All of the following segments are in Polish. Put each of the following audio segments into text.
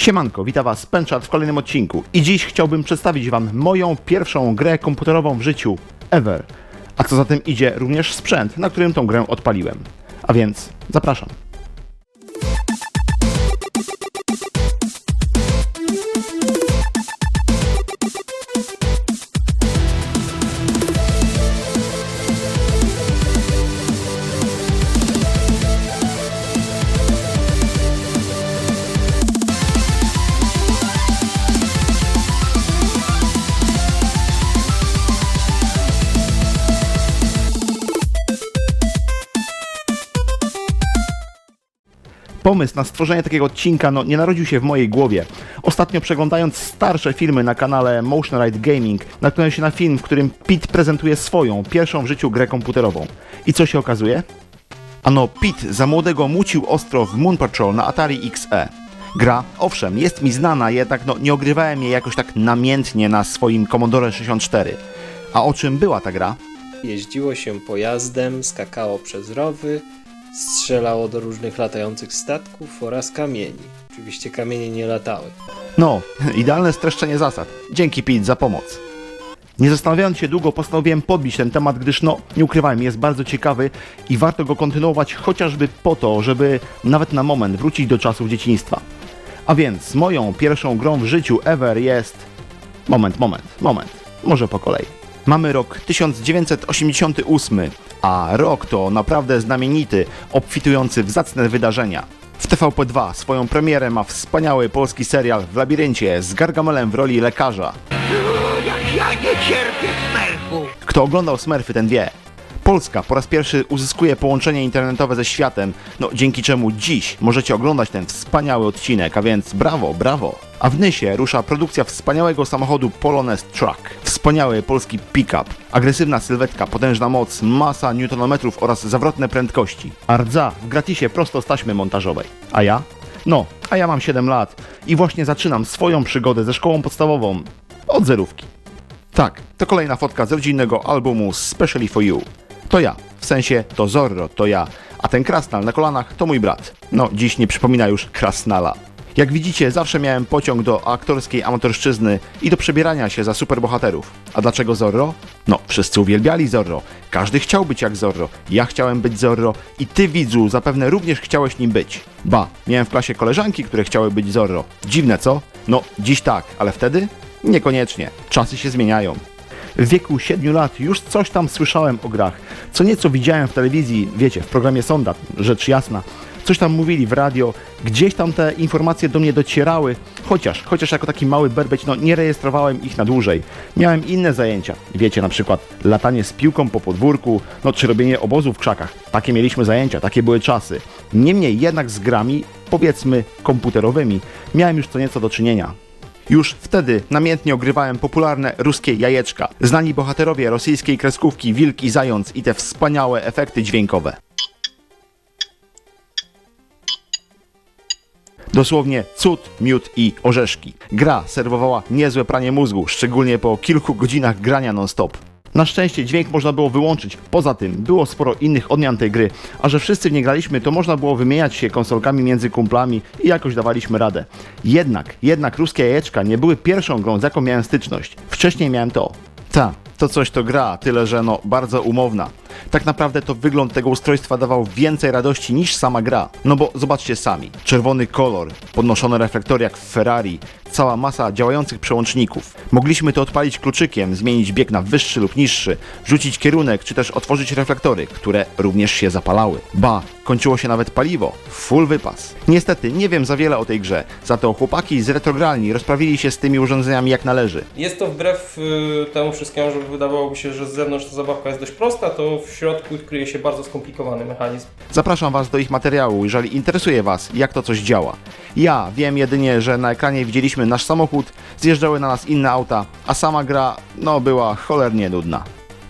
Siemanko, witam Was Spenczat w kolejnym odcinku i dziś chciałbym przedstawić Wam moją pierwszą grę komputerową w życiu ever. A co za tym idzie, również sprzęt, na którym tą grę odpaliłem. A więc zapraszam. Pomysł na stworzenie takiego odcinka no, nie narodził się w mojej głowie. Ostatnio przeglądając starsze filmy na kanale Motion Ride Gaming, natknąłem się na film, w którym Pete prezentuje swoją, pierwszą w życiu grę komputerową. I co się okazuje? Ano, Pete za młodego mucił ostro w Moon Patrol na Atari XE. Gra, owszem, jest mi znana, jednak no, nie ogrywałem jej jakoś tak namiętnie na swoim Commodore 64. A o czym była ta gra? Jeździło się pojazdem, skakało przez rowy, strzelało do różnych latających statków oraz kamieni. Oczywiście kamienie nie latały. No, idealne streszczenie zasad. Dzięki Pete za pomoc. Nie zastanawiając się długo, postanowiłem podbić ten temat, gdyż no, nie ukrywałem, jest bardzo ciekawy i warto go kontynuować chociażby po to, żeby nawet na moment wrócić do czasów dzieciństwa. A więc moją pierwszą grą w życiu ever jest... Moment, moment, moment. Może po kolei. Mamy rok 1988, a rok to naprawdę znamienity, obfitujący w zacne wydarzenia. W TVP2 swoją premierę ma wspaniały polski serial w labiryncie z Gargamelem w roli lekarza. Jak ja nie cierpię smerfu! Kto oglądał Smurfy, ten wie. Polska po raz pierwszy uzyskuje połączenie internetowe ze światem, no dzięki czemu dziś możecie oglądać ten wspaniały odcinek, a więc brawo, brawo. A w Nysie rusza produkcja wspaniałego samochodu Polonez Truck. Wspaniały polski pick-up, agresywna sylwetka, potężna moc, masa newtonometrów oraz zawrotne prędkości. A rdza w gratisie prosto z taśmy montażowej. A ja? No, a ja mam 7 lat i właśnie zaczynam swoją przygodę ze szkołą podstawową od zerówki. Tak, to kolejna fotka z rodzinnego albumu Specially for You. To ja, w sensie to Zorro, to ja, a ten krasnal na kolanach to mój brat. No, dziś nie przypomina już krasnala. Jak widzicie, zawsze miałem pociąg do aktorskiej amatorszczyzny i do przebierania się za superbohaterów. A dlaczego Zorro? No, wszyscy uwielbiali Zorro. Każdy chciał być jak Zorro. Ja chciałem być Zorro i ty, widzu, zapewne również chciałeś nim być. Ba, miałem w klasie koleżanki, które chciały być Zorro. Dziwne, co? No, dziś tak, ale wtedy? Niekoniecznie. Czasy się zmieniają. W wieku 7 lat już coś tam słyszałem o grach. Co nieco widziałem w telewizji, wiecie, w programie Sonda, rzecz jasna. Coś tam mówili w radio, gdzieś tam te informacje do mnie docierały, chociaż, chociaż jako taki mały berbeć, no nie rejestrowałem ich na dłużej. Miałem inne zajęcia, wiecie, na przykład latanie z piłką po podwórku, no czy robienie obozu w krzakach. Takie mieliśmy zajęcia, takie były czasy. Niemniej jednak z grami, powiedzmy komputerowymi, miałem już co nieco do czynienia. Już wtedy namiętnie ogrywałem popularne ruskie jajeczka, znani bohaterowie rosyjskiej kreskówki Wilk i Zając i te wspaniałe efekty dźwiękowe. Dosłownie cud, miód i orzeszki. Gra serwowała niezłe pranie mózgu, szczególnie po kilku godzinach grania non-stop. Na szczęście dźwięk można było wyłączyć. Poza tym było sporo innych odmian tej gry, a że wszyscy w nie graliśmy, to można było wymieniać się konsolkami między kumplami i jakoś dawaliśmy radę. Jednak, jednak ruskie jajeczka nie były pierwszą grą, z jaką miałem styczność. Wcześniej miałem to. Ta, to coś to gra, tyle że no bardzo umowna. Tak naprawdę to wygląd tego ustrojstwa dawał więcej radości niż sama gra. No bo zobaczcie sami. Czerwony kolor, podnoszone reflektory jak w Ferrari, cała masa działających przełączników. Mogliśmy to odpalić kluczykiem, zmienić bieg na wyższy lub niższy, rzucić kierunek, czy też otworzyć reflektory, które również się zapalały. Ba, kończyło się nawet paliwo. Full wypas. Niestety, nie wiem za wiele o tej grze, za to chłopaki z retrogralni rozprawili się z tymi urządzeniami jak należy. Jest to wbrew y, temu wszystkiemu, że wydawałoby się, że z zewnątrz ta zabawka jest dość prosta, to w środku kryje się bardzo skomplikowany mechanizm. Zapraszam Was do ich materiału, jeżeli interesuje Was, jak to coś działa. Ja wiem jedynie, że na ekranie widzieliśmy nasz samochód, zjeżdżały na nas inne auta, a sama gra, no, była cholernie nudna.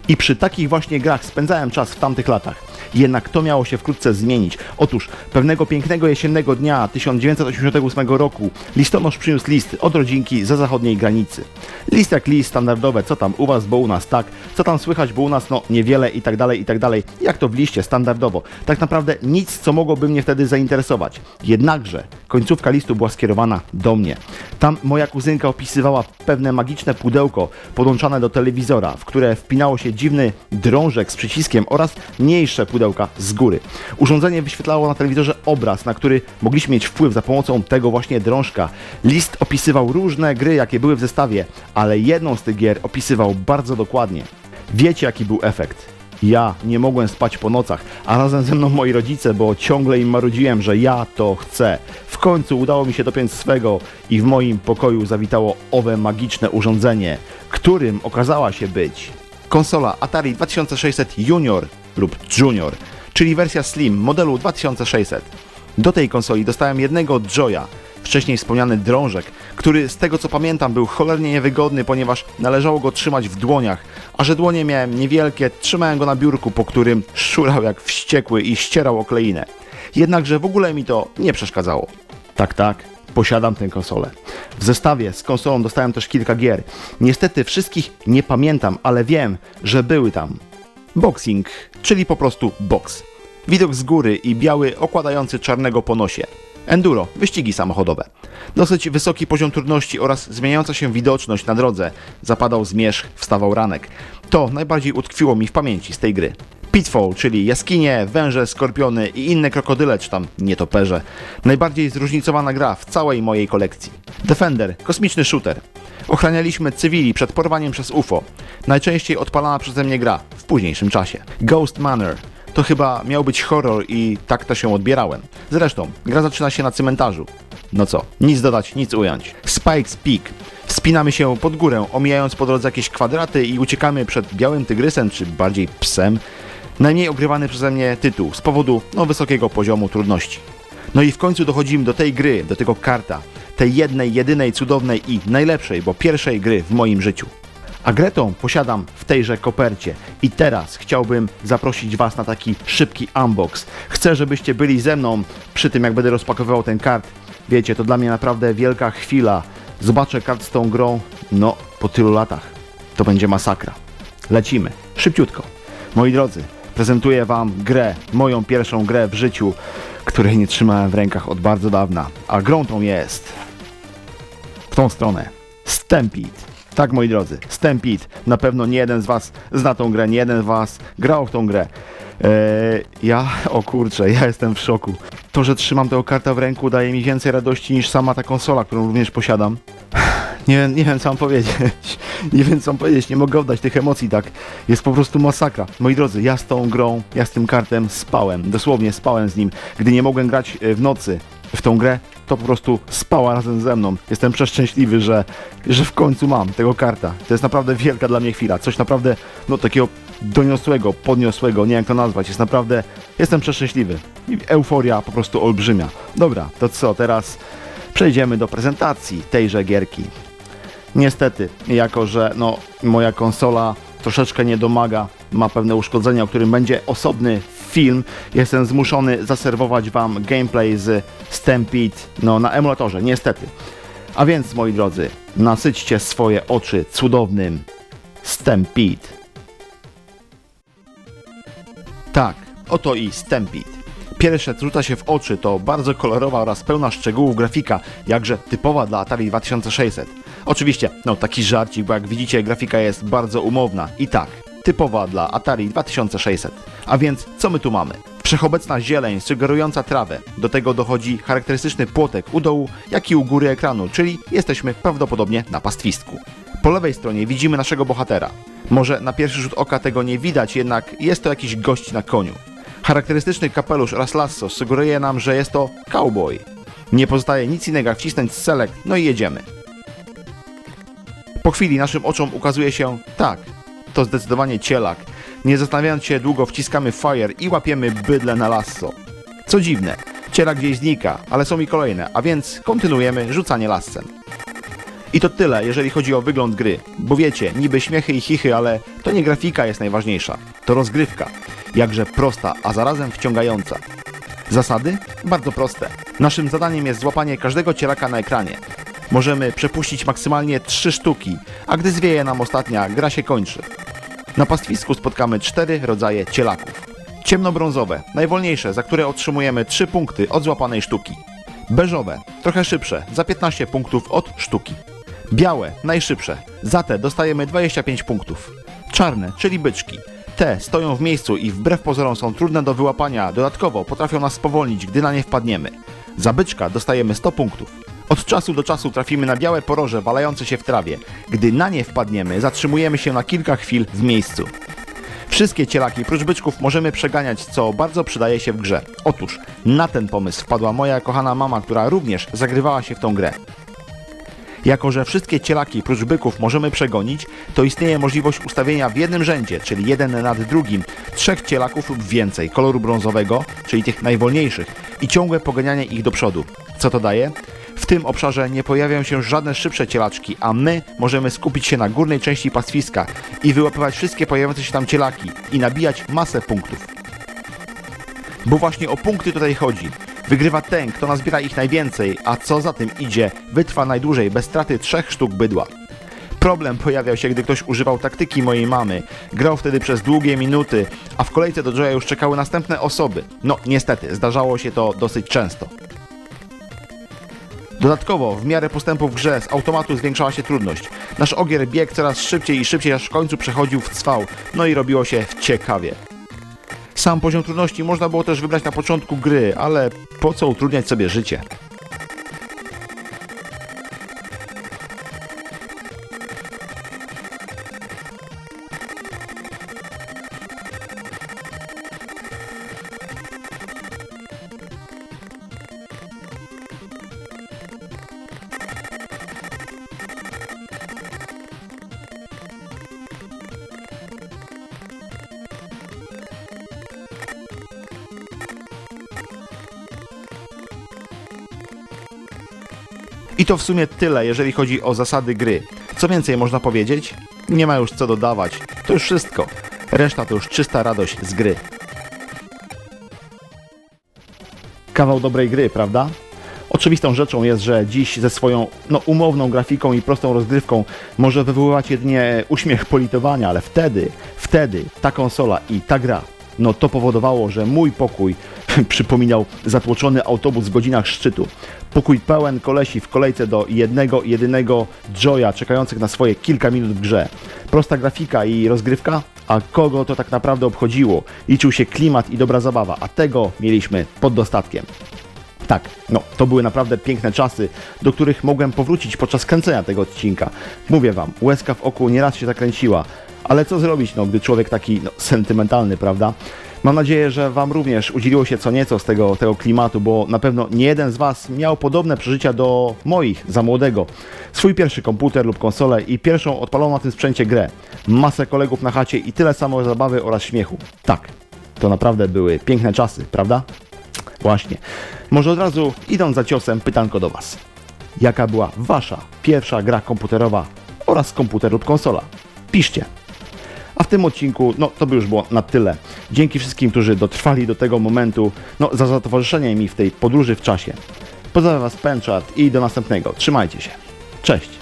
I przy takich właśnie grach spędzałem czas w tamtych latach. Jednak to miało się wkrótce zmienić. Otóż pewnego pięknego jesiennego dnia 1988 roku listonosz przyniósł list od rodzinki za zachodniej granicy. List jak list standardowe, co tam u was, bo u nas tak, co tam słychać, bo u nas no niewiele i tak dalej, i tak dalej, jak to w liście standardowo. Tak naprawdę nic, co mogłoby mnie wtedy zainteresować. Jednakże końcówka listu była skierowana do mnie. Tam moja kuzynka opisywała pewne magiczne pudełko podłączane do telewizora, w które wpinało się dziwny drążek z przyciskiem oraz mniejsze pudełka z góry. Urządzenie wyświetlało na telewizorze obraz, na który mogliśmy mieć wpływ za pomocą tego właśnie drążka. List opisywał różne gry, jakie były w zestawie, ale jedną z tych gier opisywał bardzo dokładnie. Wiecie, jaki był efekt? Ja nie mogłem spać po nocach, a razem ze mną moi rodzice, bo ciągle im marudziłem, że ja to chcę. W końcu udało mi się dopiąć swego i w moim pokoju zawitało owe magiczne urządzenie, którym okazała się być konsola Atari 2600 Junior lub Junior, czyli wersja Slim modelu 2600. Do tej konsoli dostałem jednego Joya, wcześniej wspomniany drążek, który z tego co pamiętam był cholernie niewygodny, ponieważ należało go trzymać w dłoniach, a że dłonie miałem niewielkie, trzymałem go na biurku, po którym szurał jak wściekły i ścierał okleinę. Jednakże w ogóle mi to nie przeszkadzało. Tak, tak, posiadam tę konsolę. W zestawie z konsolą dostałem też kilka gier. Niestety wszystkich nie pamiętam, ale wiem, że były tam. Boxing, czyli po prostu box. Widok z góry i biały okładający czarnego po nosie. Enduro, wyścigi samochodowe. Dosyć wysoki poziom trudności oraz zmieniająca się widoczność na drodze. Zapadał zmierzch, wstawał ranek. To najbardziej utkwiło mi w pamięci z tej gry. Pitfall, czyli jaskinie, węże, skorpiony i inne krokodyle czy tam nietoperze. Najbardziej zróżnicowana gra w całej mojej kolekcji. Defender, kosmiczny shooter. Ochranialiśmy cywili przed porwaniem przez UFO. Najczęściej odpalana przeze mnie gra w późniejszym czasie. Ghost Manor. To chyba miał być horror i tak to się odbierałem. Zresztą, gra zaczyna się na cmentarzu. No co, nic dodać, nic ująć. Spike's Peak. Wspinamy się pod górę, omijając po drodze jakieś kwadraty i uciekamy przed białym tygrysem, czy bardziej psem. Najmniej ogrywany przeze mnie tytuł z powodu no, wysokiego poziomu trudności. No i w końcu dochodzimy do tej gry, do tego karta. Tej jednej, jedynej, cudownej i najlepszej, bo pierwszej gry w moim życiu. A Gretą posiadam w tejże kopercie. I teraz chciałbym zaprosić Was na taki szybki unbox. Chcę, żebyście byli ze mną przy tym, jak będę rozpakowywał ten kart. Wiecie, to dla mnie naprawdę wielka chwila. Zobaczę kart z tą grą, no, po tylu latach. To będzie masakra. Lecimy. Szybciutko. Moi drodzy, prezentuję Wam grę, moją pierwszą grę w życiu, której nie trzymałem w rękach od bardzo dawna. A grą tą jest w tą stronę. Stampede. Tak, moi drodzy, Stampede. Na pewno nie jeden z Was zna tą grę, nie jeden z Was grał w tą grę. Eee, ja, o kurczę, ja jestem w szoku. To, że trzymam tę kartę w ręku daje mi więcej radości niż sama ta konsola, którą również posiadam. Nie wiem, nie wiem co mam powiedzieć. Nie wiem co mam powiedzieć, nie mogę oddać tych emocji tak. Jest po prostu masakra. Moi drodzy, ja z tą grą, ja z tym kartem spałem. Dosłownie spałem z nim. Gdy nie mogłem grać e, w nocy w tą grę, to po prostu spała razem ze mną. Jestem przeszczęśliwy, że, że w końcu mam tego karta. To jest naprawdę wielka dla mnie chwila. Coś naprawdę, no takiego doniosłego, podniosłego, nie wiem jak to nazwać. Jest naprawdę, jestem przeszczęśliwy. Euforia po prostu olbrzymia. Dobra, to co, teraz przejdziemy do prezentacji tejże gierki. Niestety, jako że no, moja konsola troszeczkę nie domaga, ma pewne uszkodzenia, o którym będzie osobny film, jestem zmuszony zaserwować Wam gameplay z Stampede no, na emulatorze, niestety. A więc, moi drodzy, nasyćcie swoje oczy cudownym Stampede. Tak, oto i Stampede. Pierwsze, co rzuca się w oczy, to bardzo kolorowa oraz pełna szczegółów grafika, jakże typowa dla Atari 2600. Oczywiście, no taki żarcik, bo jak widzicie, grafika jest bardzo umowna. I tak, typowa dla Atari 2600. A więc, co my tu mamy? Wszechobecna zieleń sugerująca trawę. Do tego dochodzi charakterystyczny płotek u dołu, jak i u góry ekranu, czyli jesteśmy prawdopodobnie na pastwisku. Po lewej stronie widzimy naszego bohatera. Może na pierwszy rzut oka tego nie widać, jednak jest to jakiś gość na koniu. Charakterystyczny kapelusz oraz lasso sugeruje nam, że jest to cowboy. Nie pozostaje nic innego jak wcisnąć select, no i jedziemy. Po chwili naszym oczom ukazuje się, tak, to zdecydowanie cielak. Nie zastanawiając się długo wciskamy fire i łapiemy bydle na lasso. Co dziwne, cielak gdzieś znika, ale są i kolejne, a więc kontynuujemy rzucanie lassem. I to tyle, jeżeli chodzi o wygląd gry. Bo wiecie, niby śmiechy i chichy, ale to nie grafika jest najważniejsza, to rozgrywka. Jakże prosta, a zarazem wciągająca. Zasady? Bardzo proste. Naszym zadaniem jest złapanie każdego cielaka na ekranie. Możemy przepuścić maksymalnie 3 sztuki, a gdy zwieje nam ostatnia, gra się kończy. Na pastwisku spotkamy cztery rodzaje cielaków. Ciemnobrązowe, najwolniejsze, za które otrzymujemy 3 punkty od złapanej sztuki. Beżowe, trochę szybsze, za 15 punktów od sztuki. Białe, najszybsze, za te dostajemy 25 punktów. Czarne, czyli byczki. Te stoją w miejscu i wbrew pozorom są trudne do wyłapania, dodatkowo potrafią nas spowolnić, gdy na nie wpadniemy. Za byczka dostajemy 100 punktów. Od czasu do czasu trafimy na białe poroże walające się w trawie. Gdy na nie wpadniemy, zatrzymujemy się na kilka chwil w miejscu. Wszystkie cielaki prócz byczków możemy przeganiać, co bardzo przydaje się w grze. Otóż na ten pomysł wpadła moja kochana mama, która również zagrywała się w tą grę. Jako, że wszystkie cielaki prócz byków możemy przegonić, to istnieje możliwość ustawienia w jednym rzędzie, czyli jeden nad drugim, trzech cielaków lub więcej koloru brązowego, czyli tych najwolniejszych, i ciągłe poganianie ich do przodu. Co to daje? W tym obszarze nie pojawiają się żadne szybsze cielaczki, a my możemy skupić się na górnej części pastwiska i wyłapywać wszystkie pojawiające się tam cielaki i nabijać masę punktów. Bo właśnie o punkty tutaj chodzi. Wygrywa ten, kto nazbiera ich najwięcej, a co za tym idzie, wytrwa najdłużej bez straty trzech sztuk bydła. Problem pojawiał się, gdy ktoś używał taktyki mojej mamy. Grał wtedy przez długie minuty, a w kolejce do Joya już czekały następne osoby. No, niestety, zdarzało się to dosyć często. Dodatkowo, w miarę postępu w grze z automatu zwiększała się trudność. Nasz ogier biegł coraz szybciej i szybciej, aż w końcu przechodził w cwał, no i robiło się ciekawie. Sam poziom trudności można było też wybrać na początku gry, ale po co utrudniać sobie życie? I to w sumie tyle, jeżeli chodzi o zasady gry. Co więcej można powiedzieć? Nie ma już co dodawać. To już wszystko. Reszta to już czysta radość z gry. Kawał dobrej gry, prawda? Oczywistą rzeczą jest, że dziś ze swoją no, umowną grafiką i prostą rozgrywką może wywoływać jedynie uśmiech politowania, ale wtedy, wtedy ta konsola i ta gra, no to powodowało, że mój pokój przypominał zatłoczony autobus w godzinach szczytu. Pokój pełen kolesi w kolejce do jednego, jedynego Joya czekających na swoje kilka minut w grze. Prosta grafika i rozgrywka? A kogo to tak naprawdę obchodziło? Liczył się klimat i dobra zabawa, a tego mieliśmy pod dostatkiem. Tak, no, to były naprawdę piękne czasy, do których mogłem powrócić podczas kręcenia tego odcinka. Mówię wam, łezka w oku nieraz się zakręciła, ale co zrobić, no, gdy człowiek taki no, sentymentalny, prawda? Mam nadzieję, że Wam również udzieliło się co nieco z tego, tego klimatu, bo na pewno nie jeden z Was miał podobne przeżycia do moich za młodego. Swój pierwszy komputer lub konsolę i pierwszą odpaloną na tym sprzęcie grę. Masę kolegów na chacie i tyle samo zabawy oraz śmiechu. Tak, to naprawdę były piękne czasy, prawda? Właśnie. Może od razu idąc za ciosem, pytanko do Was. Jaka była Wasza pierwsza gra komputerowa oraz komputer lub konsola? Piszcie. A w tym odcinku, no to by już było na tyle. Dzięki wszystkim, którzy dotrwali do tego momentu, no za zatowarzyszenie mi w tej podróży w czasie. Pozdrawiam Was Penczat i do następnego. Trzymajcie się. Cześć.